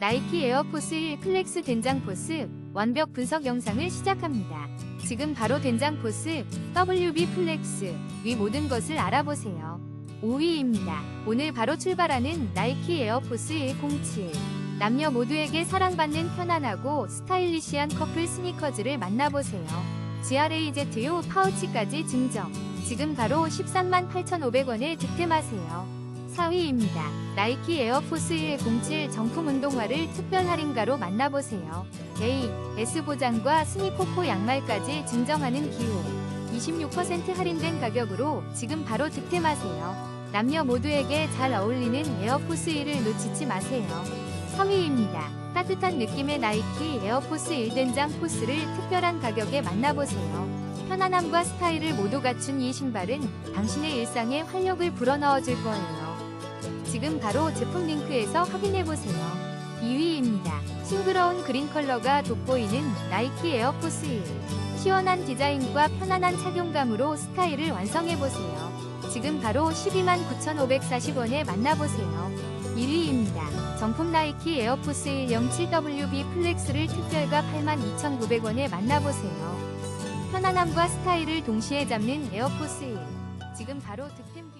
나이키 에어포스 1 플렉스 된장 포스 완벽 분석 영상을 시작합니다. 지금 바로 된장 포스 WB 플렉스 위 모든 것을 알아보세요. 5위입니다. 오늘 바로 출발하는 나이키 에어포스 107. 남녀 모두에게 사랑받는 편안하고 스타일리시한 커플 스니커즈를 만나보세요. GRAZU 파우치까지 증정. 지금 바로 13만 8,500원에 득템하세요. 4위입니다. 나이키 에어포스 107 정품 운동화를 특별 할인가로 만나보세요. A, S 보장과 스니코코 양말까지 증정하는 기호. 26% 할인된 가격으로 지금 바로 득템하세요. 남녀 모두에게 잘 어울리는 에어포스 1을 놓치지 마세요. 3위입니다. 따뜻한 느낌의 나이키 에어포스 1된장 포스를 특별한 가격에 만나보세요. 편안함과 스타일을 모두 갖춘 이 신발은 당신의 일상에 활력을 불어넣어 줄 거예요. 지금 바로 제품 링크에서 확인해보세요. 2위입니다. 싱그러운 그린 컬러가 돋보이는 나이키 에어포스 1. 시원한 디자인과 편안한 착용감으로 스타일을 완성해보세요. 지금 바로 12만 9,540원에 만나보세요. 1위입니다. 정품 나이키 에어포스 107WB 플렉스를 특별가 82,900원에 만나보세요. 편안함과 스타일을 동시에 잡는 에어포스 1. 지금 바로 득템